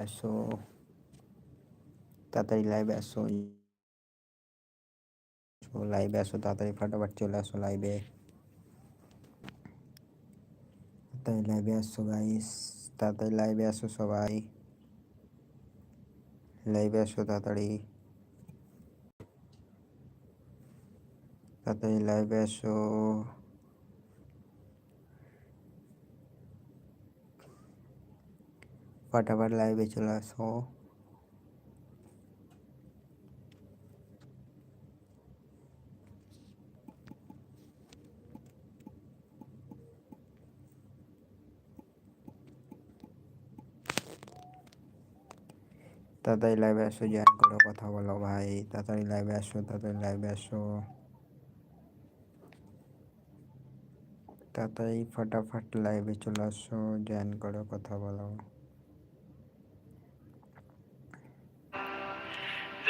আসো তাড়াতাড়ি লাইভে আসো। লাইভে আসো, তাড়াতাড়ি ফাটাফাট চলে আসো লাইভে তাড়াতাড়ি লাইভে আসো গাইস তাড়াতাড়ি লাইভে আসো সবাই। লাইভে আসো তাড়াতাড়ি। তাড়াতাড়ি লাইভে আসো। ফাটাফাট লাইভে চলে আসো তাড়াতাড়ি লাইভে আসো জয়েন করো কথা বলো ভাই তাড়াতাড়ি লাইভে আসো তাড়াতাড়ি লাইভে আসো তাড়াতাড়ি ফটাফট লাইভে চলে আসো জয়েন করো কথা বলো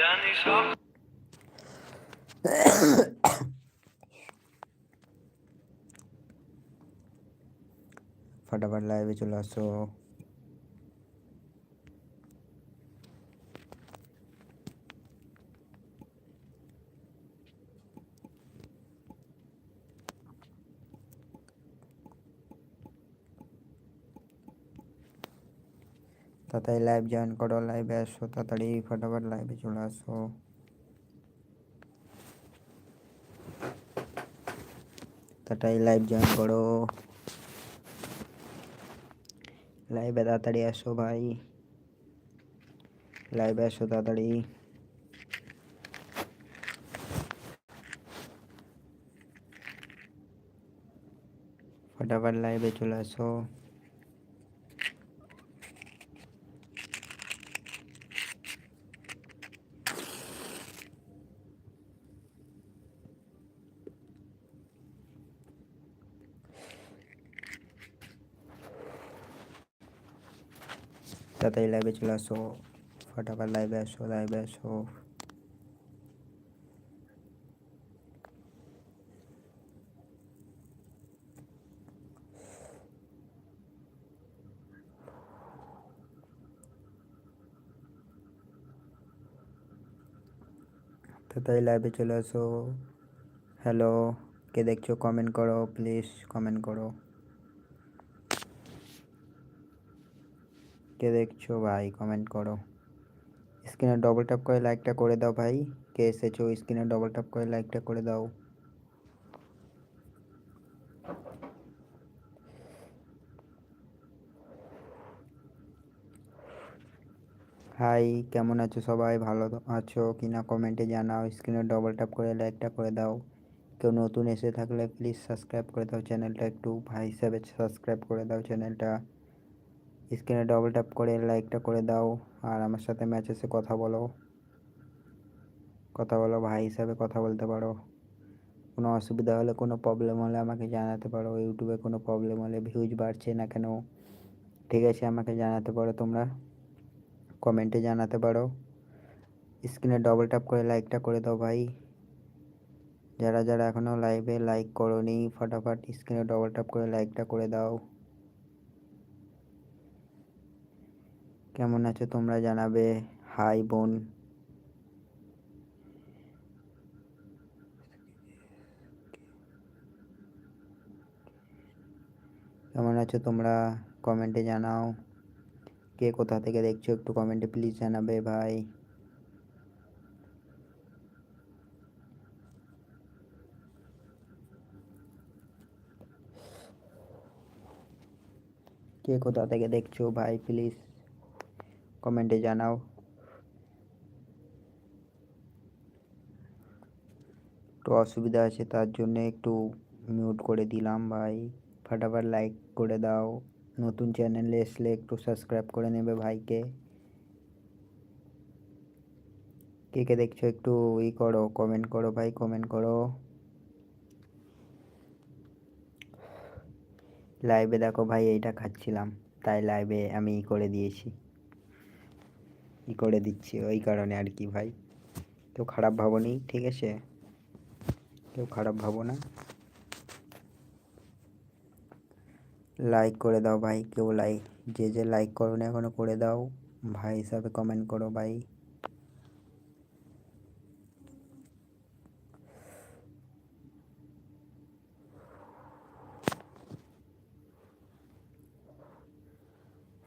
জানি সব ফটাফট লাইভে চলে তাড়াতাড়ি লাইভ জয়েন করো লাইভে আসো তাড়াতাড়ি ফটাফট লাইভে চলে আসো তাড়াতাড়ি লাইভ জয়েন করো লাইভে তাড়াতাড়ি আসো ভাই লাইভে আসো তাড়াতাড়ি ফটাফট লাইভে চলে আসো তাড়াতাড়ি লাইভে চলে আসো। ফটাফট লাইভে আসো লাইভে আসো। তাড়াতাড়ি লাইভে চলে আসো। হ্যালো কে দেখছ? কমেন্ট করো প্লিজ কমেন্ট করো। কে দেখছ ভাই? কমেন্ট করো। স্ক্রিনে ডবল ট্যাপ করে লাইকটা করে দাও ভাই। কে এসেছ স্ক্রিনে ডবল ট্যাপ করে লাইকটা করে দাও। হাই কেমন আছো সবাই? ভালো আছো কি না কমেন্টে জানাও। স্ক্রিনে ডবল ট্যাপ করে লাইকটা করে দাও। কেউ নতুন এসে থাকলে প্লিজ সাবস্ক্রাইব করে দাও চ্যানেলটা একটু ভাই হিসাবে সাবস্ক্রাইব করে দাও চ্যানেলটা স্ক্রিনে ডবল ট্যাপ করে লাইকটা করে দাও। আর আমার সাথে ম্যাচেসে কথা বলো। কথা বলো, ভাই হিসাবে কথা বলতে পারো। কোনো অসুবিধা হলে, কোনো প্রবলেম হলে আমাকে জানাতে পারো। ইউটিউবে কোনো প্রবলেম হলে ভিউজ বাড়ছে না কেন? ঠিক আছে, আমাকে জানাতে পারো তোমরা। কমেন্টে জানাতে পারো। স্ক্রিনে ডবল ট্যাপ করে লাইকটা করে দাও ভাই। যারা যারা এখনও লাইভে লাইক করো নি ফটাফট স্ক্রিনে ডবল ট্যাপ করে লাইকটা করে দাও। কেমন আছো তোমরা জানাবে? হাই বোন। কেমন আছো তোমরা? কমেন্টে জানাও। কে কোথা থেকে দেখছ একটু কমেন্টে প্লিজ জানাবে ভাই। কে কোথা থেকে দেখছ ভাই প্লিজ কমেন্টে জানাও। একটু অসুবিধা আছে, তার জন্য একটু মিউট করে দিলাম ভাই। ফাটাফাট লাইক করে দাও। নতুন চ্যানেলে এসলে একটু সাবস্ক্রাইব করে নেবে ভাইকে। কে কে দেখছ একটু ই করো কমেন্ট করো ভাই কমেন্ট করো। লাইভে দেখো ভাই, এইটা খাচ্ছিলাম। তাই লাইভে আমি ই করে দিয়েছি। ই করে দিচ্ছি, ওই কারণে আর কি ভাই। কেউ খারাপ ভাবো নেই ঠিক আছে? কেউ খারাপ ভাবো না। লাইক করে দাও ভাই, কেউ লাইক যে যে লাইক করো না এখনও করে দাও। ভাই হিসাবে কমেন্ট করো ভাই।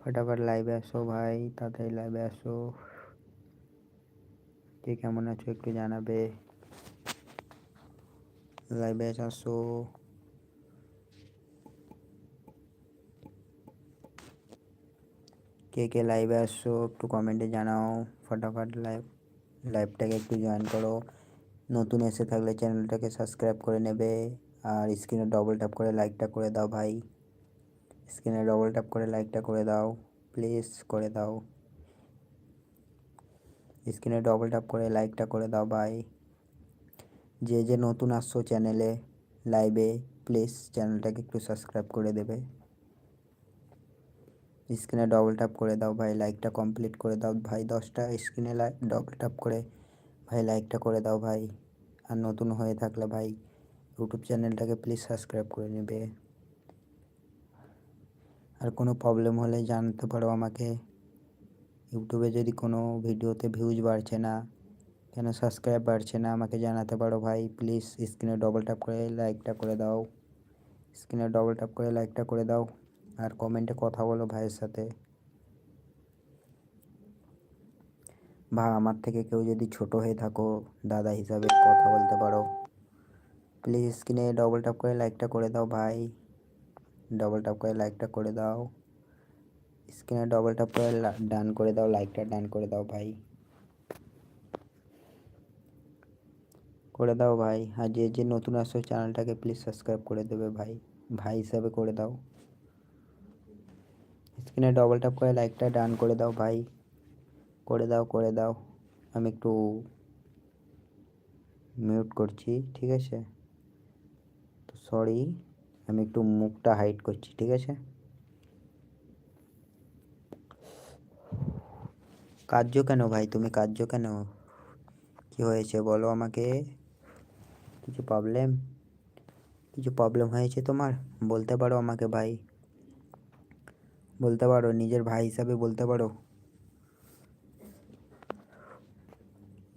ফটাফট লাইভে আসো ভাই তাড়াতাড়ি লাইভে আসো কে কেমন আছো একটু জানাবে লাইভে আসো কে কে লাইভে আসছো একটু কমেন্টে জানাও ফটাফট লাইভ লাইভটাকে একটু জয়েন করো নতুন এসে থাকলে চ্যানেলটাকে সাবস্ক্রাইব করে নেবে আর স্ক্রিনে ডবল ট্যাপ করে লাইকটা করে দাও ভাই স্ক্রিনে ডবল ট্যাপ করে লাইকটা করে দাও প্লিজ করে দাও। স্ক্রিনে ডবল ট্যাপ করে লাইকটা করে দাও ভাই। যে যে নতুন আসছো চ্যানেলে লাইভে প্লিজ চ্যানেলটাকে একটু সাবস্ক্রাইব করে দেবে। স্ক্রিনে ডবল ট্যাপ করে দাও ভাই লাইকটা কমপ্লিট করে দাও ভাই। দশটা স্ক্রিনে লাইক ডবল ট্যাপ করে ভাই লাইকটা করে দাও ভাই। আর নতুন হয়ে থাকলে ভাই ইউটিউব চ্যানেলটাকে প্লিজ সাবস্ক্রাইব করে নেবে। আর কোনো প্রবলেম হলে জানতে পারো আমাকে। ইউটিউবে যদি কোনো ভিডিওতে ভিউজ বাড়ছে না, কেন সাবস্ক্রাইব বাড়ছে না, আমাকে জানাতে পারো ভাই। প্লিজ স্ক্রিনে ডবল ট্যাপ করে লাইকটা করে দাও। স্ক্রিনে ডবল ট্যাপ করে লাইকটা করে দাও। আর কমেন্টে কথা বলো ভাইয়ের সাথে। বা আমার থেকে কেউ যদি ছোট হয়ে থাকো, দাদা হিসাবে কথা বলতে পারো। প্লিজ স্ক্রিনে ডবল ট্যাপ করে লাইকটা করে দাও ভাই। ডবল ট্যাপ করে লাইকটা করে দাও। স্ক্রিনে ডবল ট্যাপ করে ডান করে দাও লাইকটা ডান করে দাও ভাই। করে দাও ভাই। আর যে যে নতুন আসছো চ্যানেলটাকে প্লিজ সাবস্ক্রাইব করে দেবে ভাই। ভাই হিসাবে করে দাও। স্ক্রিনে ডবল ট্যাপ করে লাইকটা ডান করে দাও ভাই। করে দাও করে দাও। আমি একটু মিউট করছি, ঠিক আছে? তো সরি আমি একটু মুখটা হাইড করছি, ঠিক আছে? কার্য কেন ভাই? তুমি কার্য কেন? কি হয়েছে? বলো আমাকে। কিছু প্রবলেম কিছু প্রবলেম হয়েছে তোমার? বলতে পারো আমাকে ভাই। বলতে পারো, নিজের ভাই হিসাবে বলতে পারো।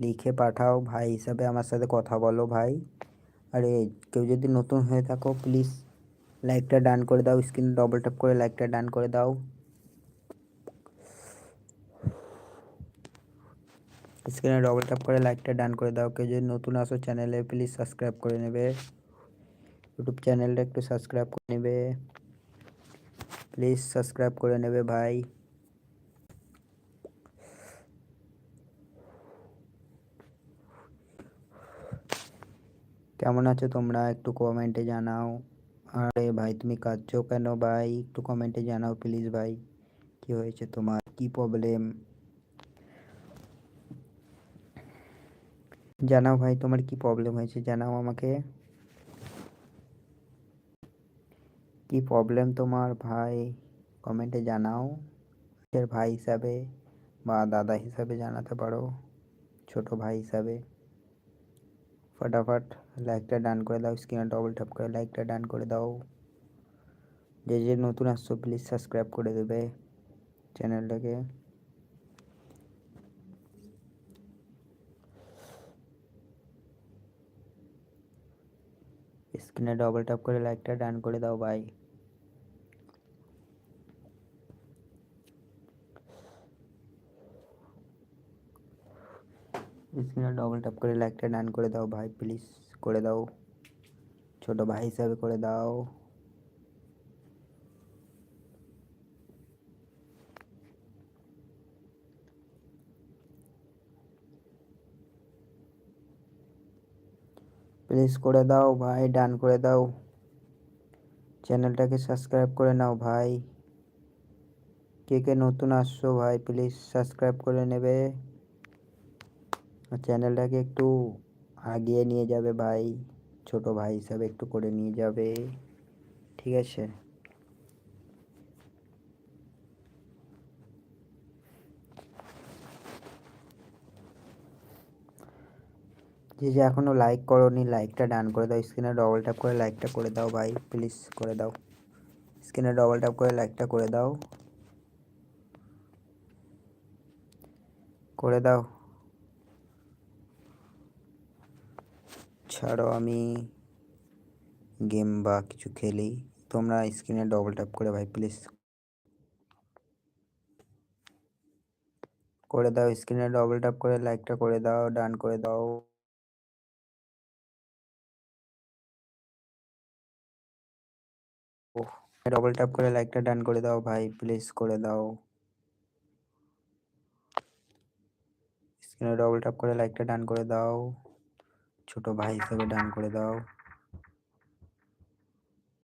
লিখে পাঠাও ভাই হিসাবে আমার সাথে কথা বলো ভাই। আরে, কেউ যদি নতুন হয়ে থাকো প্লিজ লাইকটা ডান করে দাও স্ক্রিন ডবল ট্যাপ করে লাইকটা ডান করে দাও স্ক্রিনে ডবল ট্যাপ করে লাইকটা ডান করে দাও কেউ যদি নতুন আসো চ্যানেলে প্লিজ সাবস্ক্রাইব করে নেবে ইউটিউব চ্যানেলটা একটু সাবস্ক্রাইব করে নেবে প্লিজ সাবস্ক্রাইব করে নেবে ভাই কেমন আছো তোমরা একটু কমেন্টে জানাও আরে ভাই, তুমি কাঁদছো কেন ভাই? একটু কমেন্টে জানাও প্লিজ ভাই। কি হয়েছে তোমার? কি প্রবলেম জানাও ভাই, তোমার কি প্রবলেম হয়েছে? জানাও আমাকে। কি প্রবলেম তোমার ভাই? কমেন্টে জানাও। ভাই হিসাবে বা দাদা হিসাবে জানাতে পারো। ছোট ভাই হিসাবে। ফটাফট লাইকটা ডান করে দাও স্ক্রিনে ডবল ট্যাপ করে লাইকটা ডান করে দাও যে যে নতুন আসছো প্লিজ সাবস্ক্রাইব করে দেবে চ্যানেলটাকে স্ক্রিনে ডবল ট্যাপ করে লাইকটা ডান করে দাও ভাই স্ক্রিনে ডবল ট্যাপ করে লাইকটা ডান করে দাও ভাই প্লিজ করে দাও ছোট ভাই হিসাবে করে দাও প্লিজ করে দাও ভাই ডান করে দাও চ্যানেলটাকে সাবস্ক্রাইব করে নাও ভাই কে কে নতুন আসছো ভাই প্লিজ সাবস্ক্রাইব করে নেবে চ্যানেলটাকে একটু আগিয়ে নিয়ে যাবে ভাই, ছোট ভাই হিসাবে একটু করে নিয়ে যাবে, ঠিক আছে? যে যে এখনও লাইক করোনি লাইকটা ডান করে দাও স্ক্রিনে ডবল ট্যাপ করে লাইকটা করে দাও ভাই প্লিজ করে দাও। স্ক্রিনে ডবল ট্যাপ করে লাইকটা করে দাও। করে দাও। ছাড়ো আমি গেম বা কিছু খেলি তোমরা স্ক্রিনে ডবল ট্যাপ করে ভাই প্লিজ করে দাও স্ক্রিনে ডবল ট্যাপ করে লাইকটা করে দাও ডান করে দাও। ডবল ট্যাপ করে লাইকটা ডান করে দাও ভাই প্লিজ করে দাও। স্ক্রিনে ডবল ট্যাপ করে লাইকটা ডান করে দাও। ছোট ভাই হিসেবে ডান করে দাও।